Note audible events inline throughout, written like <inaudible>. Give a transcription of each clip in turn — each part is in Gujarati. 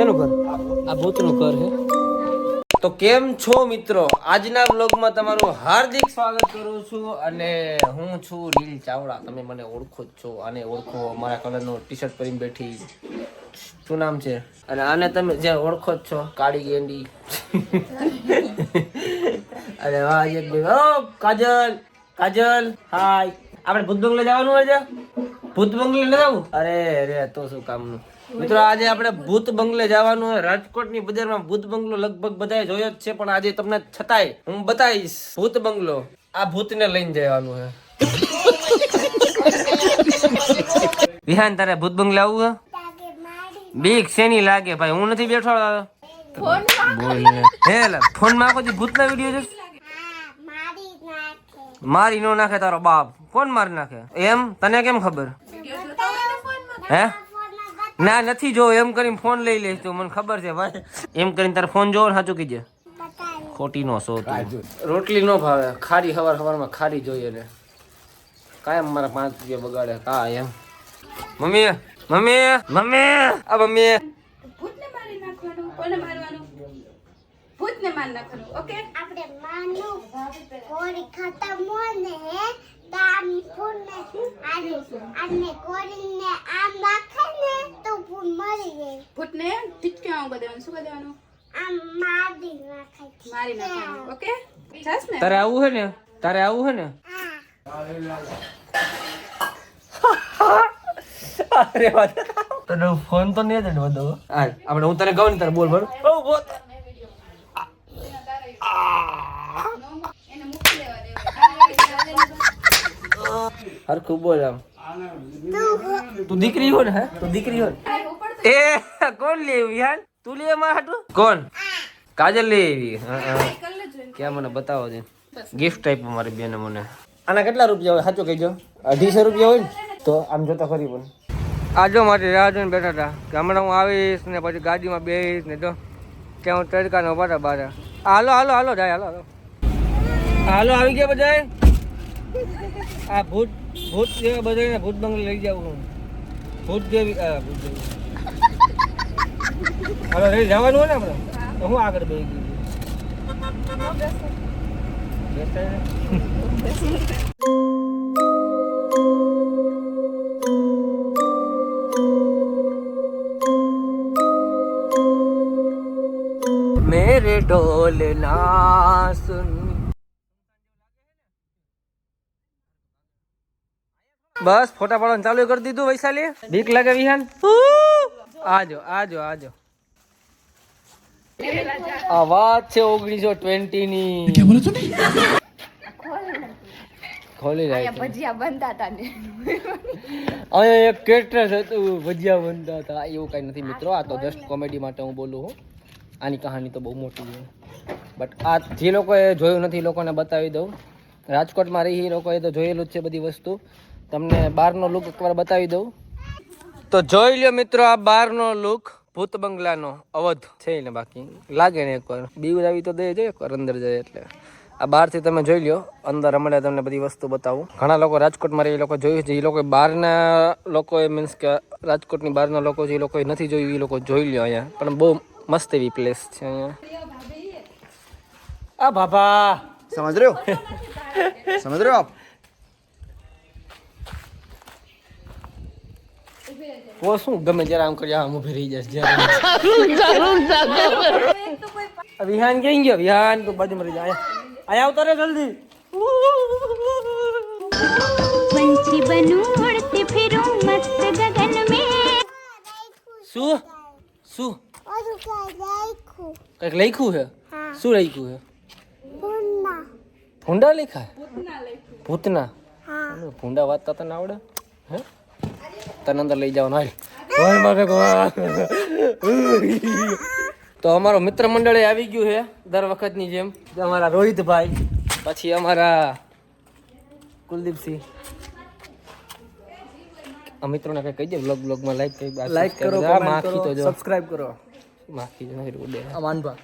કેનું ઘર? આ ભૂતનું ઘર હે તો કેમ છો મિત્રો? આજના બ્લોગમાં તમારું હાર્દિક સ્વાગત કરું છું અને હું છું રીલ ચાવડા. તમે મને ઓળખો જ છો. અને ઓળખો મારા કલરનો ટી શર્ટ પહેરીને બેઠી. શું નામ છે? અને આને તમે જે ઓળખો જ છો કાળી ગેંડી. અરે વાહ એક બે. ઓ કાજલ કાજલ હાય. આપણે ભૂત બંગલે જવાનું હોય છે? ભૂત બંગલે ન જવું? અરે અરે તો શું કામનું? મિત્રો આજે આપણે ભૂત બંગલે જવાનું હોય. રાજકોટની બજારમાં ભૂત બંગલો લગભગ બધાએ જોયો જ છે પણ આજે તમને છતાંય હું બતાવીશ ભૂત બંગલો. આ ભૂતને લઈને જવાનું છે વિહાન તારે ભૂત બંગલે આવવું બીક શેની લાગે ભાઈ? હું નથી બેઠો હેલ ને. હે લા, ફોનમાં આખો દી ભૂતના વીડિયો છે મારી નો નાખે તારો બાપ. કોણ મારી નાખે. એમ? તને કેમ ખબર? હે? ના નથી જો એમ કરીને ફોન લઈ લઈશ તું. મને ખબર છે ભાઈ. એમ કરીને તારે ફોન જોવો ને સાચું કીજે. ખોટી નો સો રોટલી નો ભાવે. ખારી સવાર સવારમાં ખારી જોઈએ ને. કાયમ મારા પાંચ રૂપિયા બગાડે. કા એમ? Mummy mummy mummy. આ મમ્મી. ભૂતને મારી નાખવાનું કોને મારવાનું? ભૂતને મારી નાખવાનું ઓકે આપણે માનું. કોરી ખાતા હોય ને. તો આમ ફૂલને આને આને કોરીને આમ રાખે ને તો ફૂલ મરી જાય ભૂતને ટીચક્યો કરી દેવાનું શું દેવાનું આમ મારી નાખે છે. મારી નાખવાનું ઓકે? જાસ ને. તારે આવું હે ને? તારે આવું હે ને? હા. અરે વાત તને ફોન તો નહીં જ બધો. હા આપણે હું તને કહું ને તારે બોલ બોલ. ઓ હરખું બોલ આમ તું દીકરી હો ને હે? તું દીકરી હો એ, કોણ લેવી યાર તું લે માં હાટુ? કોણ? કાજલ લે હા ક્યાં મને બતાવો દે. ગિફ્ટ ટાઈપ મારી બેને મને. આના કેટલા રૂપિયા હોય? સાચું કહેજો. અઢીસો રૂપિયા હોય ને, તો આમ જોતા ખરી પણ. આજો માટે રાહ જોઈને બેઠા હતા. કે હમણાં હું આવીશ ને પછી ગાડીમાં બેસીશ ને જો ત્યાં હું તડકાનો બારા બારા. હાલો હાલો હાલો, જાય, હાલો હાલો. હાલો, આવી ગયા બધા આ ભૂત. ભૂત જેવા બધાને ભૂત બંગલે લઈ જાઉં હું ભૂત જેવી આ ભૂત જેવી હવે લઈ જવાનું હોય ને આપણે તો હું આગળ બેસી ગયું બેસાય ને. मेरे ढोल ना सुन બસ ફોટા પાડવાનું ચાલુ કરી દીધું વૈશાલી. બીક લાગે વિહાન? આજો આજો આજો. આ વાત છે ઓગણીસો ટ્વેન્ટી ની? ખોલી જાય. ભજીયા બનતા હતા ને. અહીંયા એક કેટરસ હતું ભજીયા બનતા હતા. એવું કાંઈ નથી મિત્રો આ તો જસ્ટ કોમેડી માટે હું બોલું છું. આની કહાની તો બહુ મોટી છે. બટ આ જે લોકોએ જોયું નથી લોકોને બતાવી દઉં. રાજકોટમાં રહી એ લોકોએ તો જોયેલું જ છે બધી વસ્તુ. તમને બહારનો લુક એકવાર બતાવી દઉં. તો જોઈ લ્યો મિત્રો આ બહારનો લુક ભૂત બંગલાનો અવધ છે ને બાકી. લાગે ને એકવાર. બીવ આવી તો દે જાય એકવાર અંદર જાય એટલે. આ બહારથી તમે જોઈ લો અંદર હમણાં તમને બધી વસ્તુ બતાવું. ઘણા લોકો રાજકોટમાં રહે એ લોકો જોયું છે. એ લોકો બહારના લોકોએ મીન્સ કે રાજકોટની બહારના લોકો છે એ લોકોએ નથી જોયું એ લોકો જોઈ લો અહીંયા. પણ બહુ મસ્ત એવી પ્લેસ છે અહીંયા. આ બાબા સમજ રહ્યો? સમજ રહ્યો આપ? वो सुन गमे जराम कर जा हम फिर ही जस जा रुक जा रुक जा तो अभी हन गेंगे अभी हन तो बाद में रे आया आया उतरे जल्दी। पंछी बनू उड़ते फिरू मस्त गगन में। सु सु। और क्या लेखू क्या लेखू है? सु लेखू है? पुन्ना। लिखा है? पुतना लेखू पुतना? हाँ। पुंडा बात तो ना आवड़ा है? તને અંદર લઈ જવાનો તો અમારો મિત્ર મંડળે આવી ગયું છે દર વખતની જેમ અમારા રોહિતભાઈ પછી અમારા કુલદીપસિંહ મિત્રોને કઈ કહી દે બ્લોગ બ્લોગમાં લાઈક કઈ લાઈક કરો માખી તો જો સબસ્ક્રાઇબ કરો માખી જો નહીં ઉડે માનભા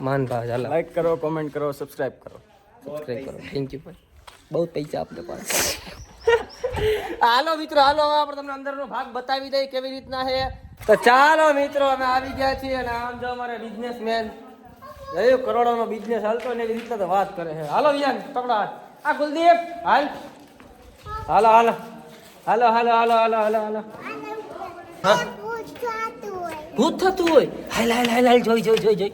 માનભા ચાલો લાઈક કરો કોમેન્ટ કરો સબસ્ક્રાઇબ કરો સબસ્ક્રાઇબ કરો થેન્ક યુ ભાઈ બહુ પૈસા આપણે પાસે હાલો મિત્રો હાલો આપણે તમને અંદરનો ભાગ બતાવી દઈએ કેવી રીતના છે. તો ચાલો મિત્રો અમે આવી ગયા છીએ અને આમ જો અમારે બિઝનેસમેન જોયું કરોડોનો બિઝનેસ હાલતો ને એવી રીતના તો વાત કરે છે. હાલો વિયાન પકડો હાથ. આ કુલદીપ હાલ. હાલો હાલો. હાલો હાલો હાલો હાલો હાલો હાલો. ભૂત થતું હોય. હાલ હાલ હાલ હાલ જોઈ જોઈ જોઈ જોઈ.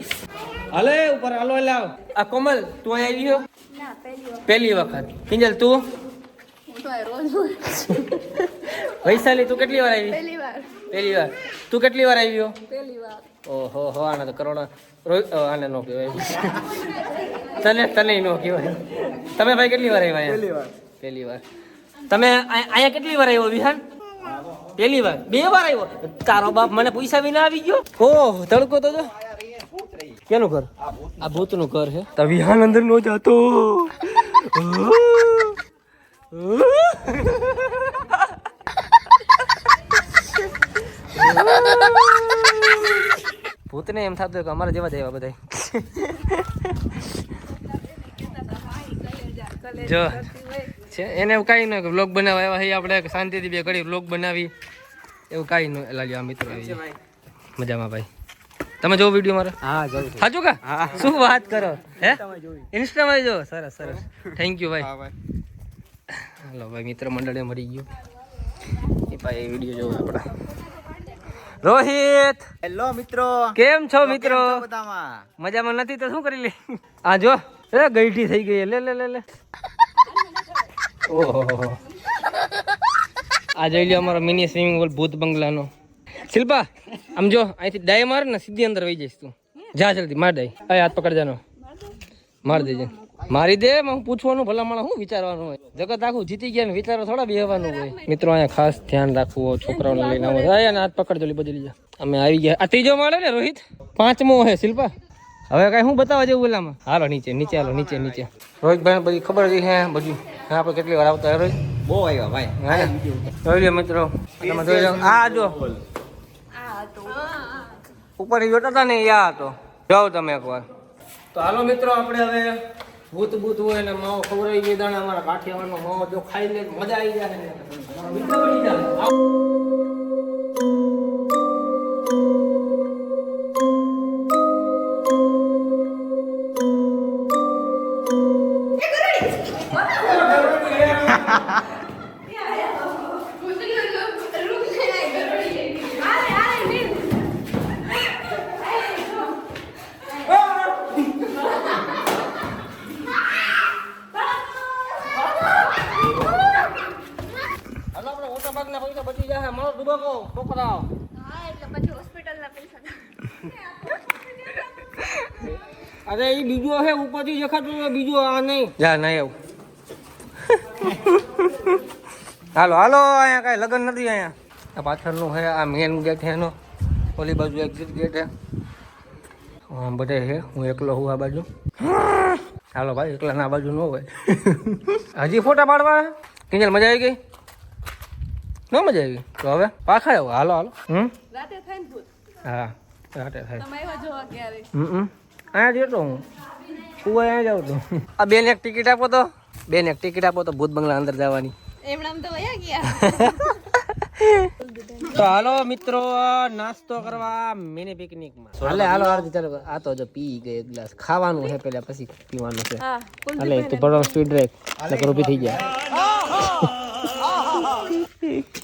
હાલે ઉપર હાલો હાલ આ કોમલ તું અહીં આવ્યો ના પહેલી વખત. કિંજલ તું. <laughs> વૈશાલી તું કેટલી વાર આવી? પહેલી વાર. પહેલી વાર. તું કેટલી વાર આવ્યો? પહેલી વાર. ઓહો હો આને તો અ, આને નો કહેવાય. તને તને નો કહેવાય. તમે ભાઈ કેટલી વાર આવ્યા? પહેલી વાર. પહેલી વાર. તમે આય- અહીંયા કેટલી વાર આવ્યો વિહાન? પહેલી વાર. બે વાર આવ્યો? તારો બાપ મને પૈસા વિના આવી ગયો? ઓહ તડકો તો જો કેનું ઘર? આ ભૂતનું ઘર છે. તો વિહાન અંદર નો જાતો. <laughs> ભૂતને એમ થતું કે અમારા જેવા જ આવ્યા બધા જો છે એને એવું કાંઈ નહીં બ્લોગ બનાવવા આવ્યા છે આપણે શાંતિથી બે ઘડી બ્લોગ બનાવી. એવું કાંઈ ન લાગ્યું આ મિત્રો મજામાં ભાઈ. તમે જોવો વીડિયો મારો? હા જોઉં સાચું કા? શું વાત કરો? હે? ઇન્સ્ટામાં જો. સરસ સરસ. થેન્ક યુ ભાઈ. હાલો ભાઈ મિત્ર મંડળે મળી ગયું. એ ભાઈ વીડિયો જોવો આપણા. રોહિત! હેલો મિત્રો. કેમ છો મિત્રો? મજામાં નથી તો શું કરી લે? આ જો એ ગઈઠી થઈ ગઈ. લે લે લે લે. ઓહો. આ જોઈ લ્યો અમારો મિની સ્વિમિંગ પુલ ભૂત બંગલાનો. શિલ્પા આમ જો અહીંથી ડાય માર ને સીધી અંદર વહી જઈશ તું. જા જલ્દી માર ડાય. હાથ પકડજાનો. માર દેજે. મારી દે હું પૂછવાનું ભલામણ શું વિચારવાનું હોય. જગત આખું જીતી ગયા ને વિચારો થોડા બેહવાનું હોય. મિત્રો અહીંયા ખાસ ધ્યાન રાખવું હોય, છોકરાઓને લઈને આવો. અહીંયા હાથ પકડ જલ્દી બદલી જા અમે આવી ગયા. આ ત્રીજો માળે ને રોહિત? પાંચમો હે શિલ્પા. હવે કઈ હું બતાવવા જેવું ઓલામાં હાલો નીચે નીચે હાલો નીચે નીચે. રોહિતભાઈ બધી ખબર છે હે બધું. હા આપણે કેટલી વાર આવતા રોહિત? બહુ આવ્યા ભાઈ. હા? જોઈ લો મિત્રો. તમે જોઈ લો આ જો. ઉપર જોતા હતા ને યા હતો જાઓ તમે એકવાર. તો હાલો મિત્રો આપણે હવે ભૂત ભૂત હોય ને માવો ખવડાવી ગઈ દાણા અમારા કાઠિયાવાડનો માવો જો ખાઈ લે મજા આવી જાય ને બની જાય. Ha ha આપણે મોટા પૈસા બચી જશે મારો દુબકો છોકરાઓ. હા એટલે પછી હોસ્પિટલના પૈસા અરે એ બીજો છે ઉપરથી દેખાતું બીજો આ નહીં. જા નહીં આવું. હાલો હાલો અહીંયા કાંઈ લગ્ન નથી અહીંયા. આ પાછળનું છે આ મેન ગેટ છે એનો. ઓલી બાજુ એક્ઝિટ ગેટ છે આમ બધે છે હું એકલો હું આ બાજુ. હાલો ભાઈ એકલા ના બાજુ ન હોય. હજી ફોટા પાડવા? કિંજલ મજા આવી ગઈ? ન મજા આવી? તો હવે પાખા આવો. હાલો હાલો. હમ? રાતે થઈને ભૂત? હા રાતે થાય. તમે આવ્યા જોવા ક્યારે? હમ અહીંયા જતો હું. હું અહીંયા જાઉં તો આ બેન એક ટિકિટ આપો તો. બેન એક ટિકિટ આપો તો ભૂત બંગલા અંદર જવાની. એમણામ તો વયા ગયા. <laughs> તો હાલો મિત્રો નાસ્તો કરવા મિની પિકનિકમાં હાલે હાલો હાલો ચાલો. આ તો જો પી ગઈ એક ગ્લાસ. ખાવાનું છે પેલા પછી પીવાનું છે. હાલે તું સ્પીડ બ્રેક એટલે થઈ ગયા. <laughs>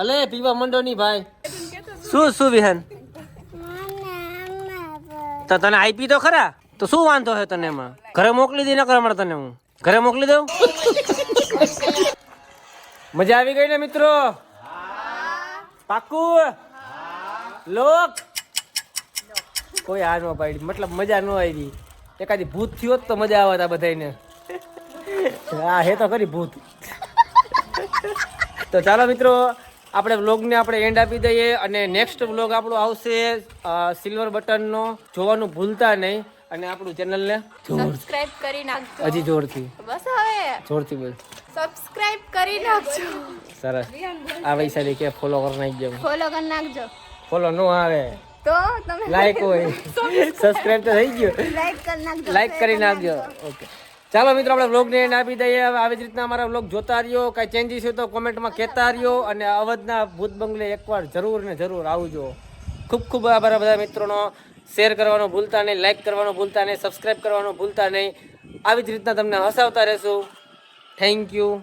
અલે પીવા મંડો ની ભાઈ. શું શું વિહાન? તો તને આપી તો ખરા? તો શું વાંધો છે તને એમાં? ઘરે મોકલી દઈ ન કરે તને હું. ઘરે મોકલી દઉં? મજા આવી ગઈ ને મિત્રો? પાકું લોક? કોઈ આ ન પાડી. મતલબ મજા ન આવી. એકાદી ભૂત થયો તો મજા આવત આ બધાને હા હે તો ખરી ભૂત. તો ચાલો મિત્રો આપણે વ્લોગને આપણે એન્ડ આપી દઈએ અને નેક્સ્ટ વ્લોગ આપણો આવશે સિલ્વર બટનનો જોવાનું ભૂલતા નહીં અને આપણું ચેનલને સબસ્ક્રાઇબ કરી નાખજો. હજી જોરથી. બસ હવે. જોરથી બોલ. સબસ્ક્રાઇબ કરી નાખજો. સરસ. આ વૈશાલી કે ફોલો કરી નાખજો. ફોલો કરી નાખજો. ફોલો નો આવે. તો તમે લાઈક હોય. <laughs> સબસ્ક્રાઇબ તો થઈ ગયો. લાઈક કરી નાખજો. લાઈક કરી નાખજો. ઓકે ચાલો મિત્રો, આપણે વ્લોગને એન્ડ આપી દઈએ. આવી જ રીતના અમારા વ્લોગ જોતા રહ્યો કાંઈ ચેન્જીસ હોય તો કોમેન્ટમાં કહેતા રહ્યો અને અવધના ભૂત બંગલે એકવાર જરૂર ને જરૂર આવજો. ખૂબ ખૂબ આભાર બધા મિત્રોનો. શેર કરવાનું ભૂલતા નહીં લાઈક કરવાનું ભૂલતા નહીં સબસ્ક્રાઈબ કરવાનું ભૂલતા નહીં. આવી જ રીતના તમને હસાવતા રહેશું. Thank you